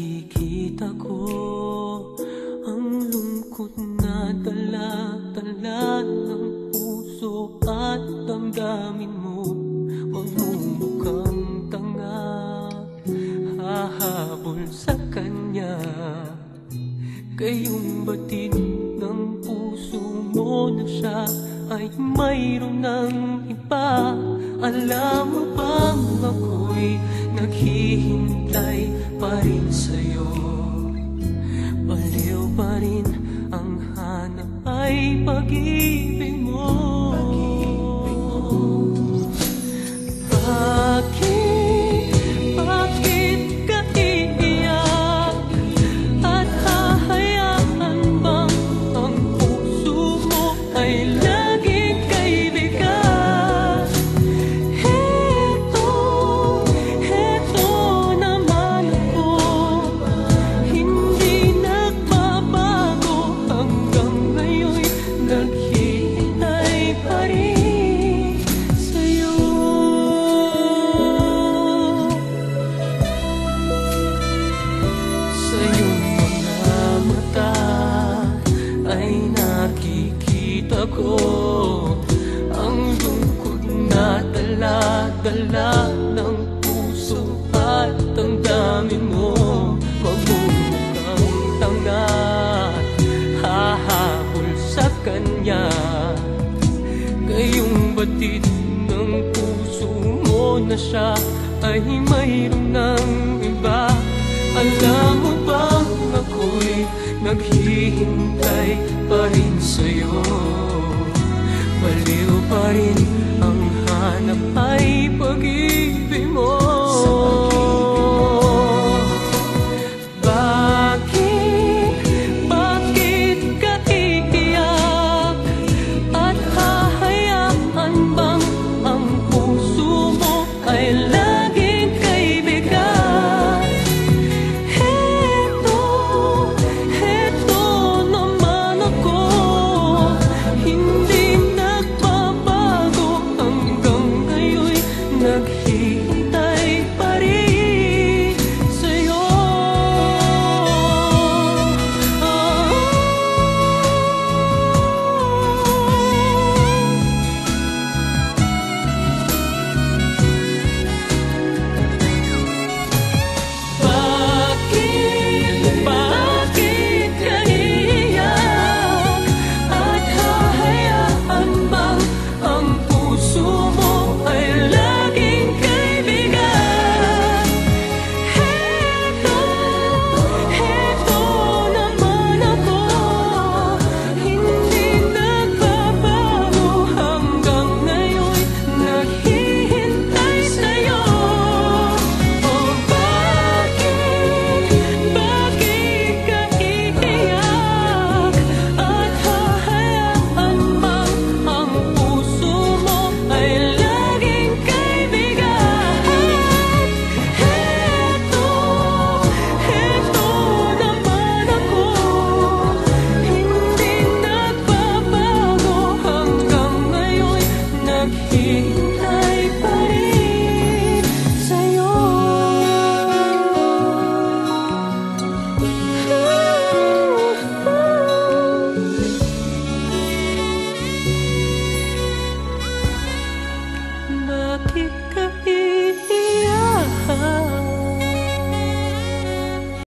nakikita ko Ang lungkot na tala-tala ng puso at damdamin mo. Huwag mong mukhang tanga Hahabol sa kanya. Kayong batid ng puso mo na siya ay mayroon ng iba? Alam mo bang ako'y naghihintay pa rin sa'yo dala-dala ng puso at ang dami mo. Magmumukhang tanga Hahabol sa kanya. Ngayong batid ng puso mo na siya Ay mayroon ng iba Alam mo bang ako'y naghihintay pa rin sa'yo? Baliw pa rin ang Hanap ay pag-ibig